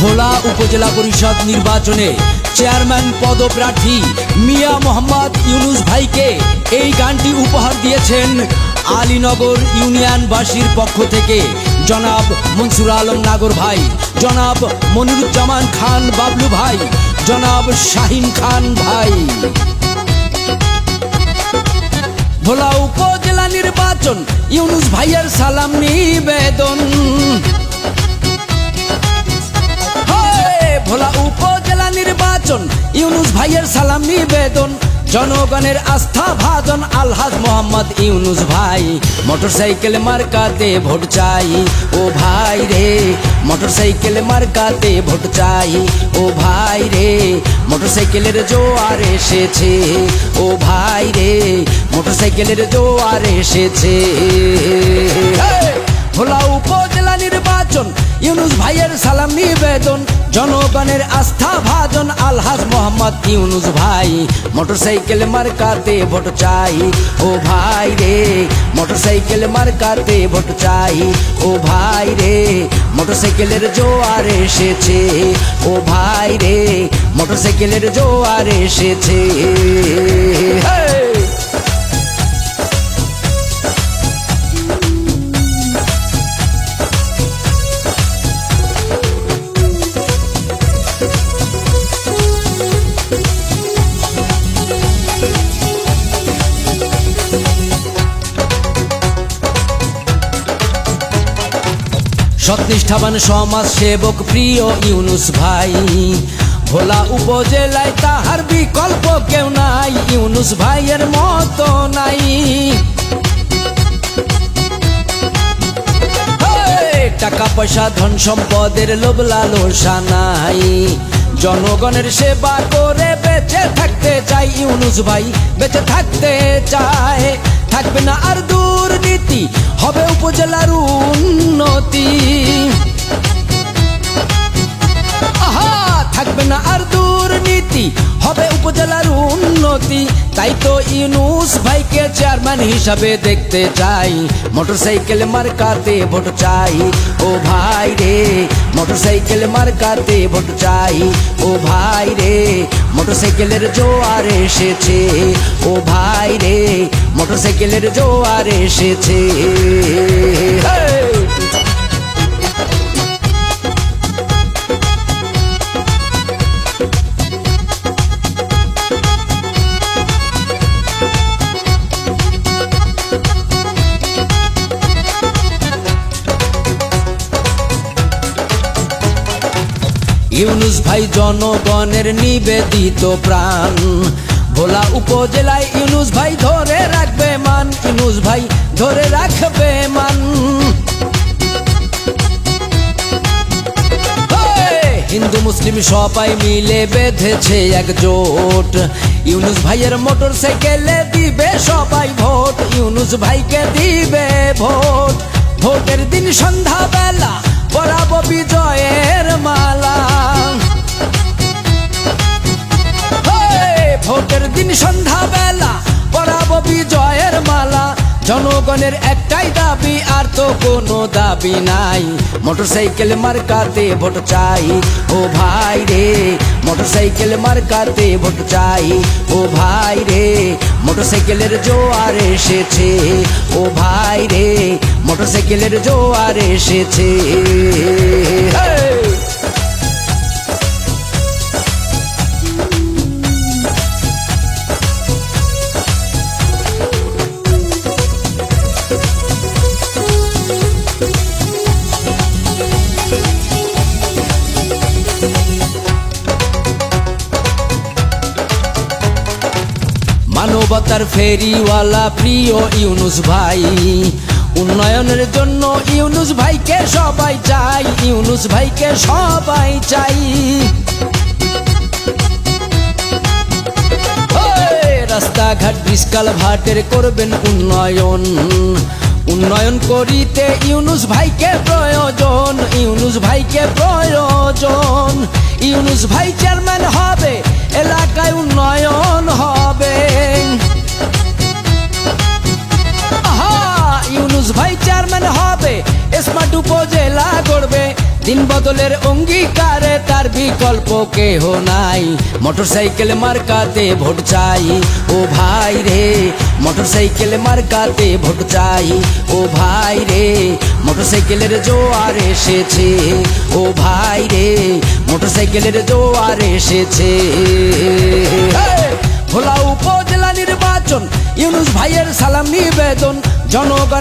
ভোলা উপজেলা পরিষদ নির্বাচনে চেয়ারম্যান পদপ্রার্থী মিয়া মোহাম্মদ ইউনুস ভাইকে এই গানটি উপহার দিয়েছেন আলীনগর ইউনিয়নবাসীর পক্ষ থেকে। জনাব মনসুর আলম নাগর ভাই, জনাব মনিরুজ্জামান খান বাবলু ভাই, জনাব শাহিন খান ভাই। ভোলা উপজেলা নির্বাচন, ইউনুস ভাইয়ের সালাম নিবেদন। নির্বাচন। ইউনুস ভাইয়ের সালাম নিবেদন। জনগণের আস্থা ভাজন আলহাজ মোহাম্মদ ইউনুস ভাই। মোটরসাইকেল মার্কাতে ভোট চাই, ও ভাই রে। মোটরসাইকেল মার্কাতে ভোট চাই, ও ভাই রে। মোটরসাইকেলের জোয়ার এসেছে, ও ভাই রে। মোটরসাইকেলের জোয়ার এসেছে! ভোলা উপজেলা নির্বাচন। ইউনুস ভাইয়ের সালাম নিবেদন। জনগণের আস্থা ভাজন আলহাজ মোহাম্মদ ইউনুস ভাই। মোটরসাইকেল মার্কাতে ভোট চাই, ও ভাই রে। মোটরসাইকেল মার্কাতে ভোট চাই, ও ভাই রে। মোটরসাইকেলের জোয়ার এসেছে, ও ভাই রে। মোটরসাইকেলের জোয়ার এসেছে। সৎনিষ্ঠাবান সমাজ সেবক প্রিয় ইউনুস ভাই। ভোলা উপজেলায় তাহার বিকল্প কেউ নাই, ইউনুস ভাইয়ের মতো নাই। টাকা পয়সা, ধন সম্পদের লোভ লালসা নাই। জনগণের সেবা করে বেঁচে থাকতে চাই ইউনুস ভাই, বেঁচে থাকতে চায়। থাকবে না আর দুর্নীতি, হবে উপজেলার উন্নতি। হবে উপজেলার উন্নতি। তাই তো ইউনুস ভাইকে চেয়ারম্যান হিসাবে দেখতে চাই। মোটর মোটরসাইকেল মার্কাতে ভোট চাই। ও ভাই রে মোটর মোটরসাইকেল মার্কাতে ভোট চাই। ও ভাই রে মোটর মোটরসাইকেলের জোয়ার এসেছে। ও ভাই রে মোটর মোটরসাইকেলের জোয়ার এসেছে। ইউনুস ভাই জনগণের নিবেদিত প্রাণ। ভোলা উপজেলায় ইউনুস ভাই ধরে রাখবে মান, ইউনুস ভাই ধরে রাখবে মান। হিন্দু মুসলিম সবাই মিলে বেঁধেছে একজোট। ইউনুস ভাইয়ের মোটর সাইকেলে দিবে সবাই ভোট, ইউনুস ভাইকে দিবে ভোট। ভোটের দিন সন্ধ্যা বেলা পরাবো বিজয়ের মালা। ভোটের দিন সন্ধ্যা বেলা পরাবো বিজয়ের মালা। জনগণের একটাই দাবি, আর তো কোনো দাবি নাই। মোটর মোটরসাইকেল মার্কাতে ভোট চাই, ও ভাই রে। মোটর মোটরসাইকেল মার্কাতে ভোট চাই, ও ভাই রে। মোটর মোটরসাইকেলের জোয়ার এসেছে, ও ভাই রে। মোটরসাইকেলের জোয়ার এসেছে। মানবতার ফেরিওয়ালা প্রিয় ইউনুস ভাই উন্নয়নের জন্য ইউনুস ভাইকে সবাই চাই, ইউনুস ভাইকে সবাই চাই। রাস্তাঘাট বিস্কাল ভাটের করবেন উন্নয়ন। উন্নয়ন করিতে ইউনুস ভাইকে প্রয়োজন, ইউনুস ভাইকে প্রয়োজন। ইউনুস ভাই চেয়ারম্যান হবে, এলাকায় ভাই চেয়ারম্যান হবে স্মার্ট উপজেলা করবে দিন বদলের অঙ্গীকারে তার বিকল্প কেহ নাই। মোটরসাইকেল মার্কাতে ভোট চাই, ও ভাই রে। মোটরসাইকেল মার্কাতে ভোট চাই, ও ভাই রে। মোটরসাইকেলের জোয়ার এসেছে, ও ভাই রে। মোটরসাইকেলের জোয়ার এসেছে। ভোলা উপজেলা নির্বাচন, ইউনুস ভাইয়ের সালাম নিবেদন জনগণ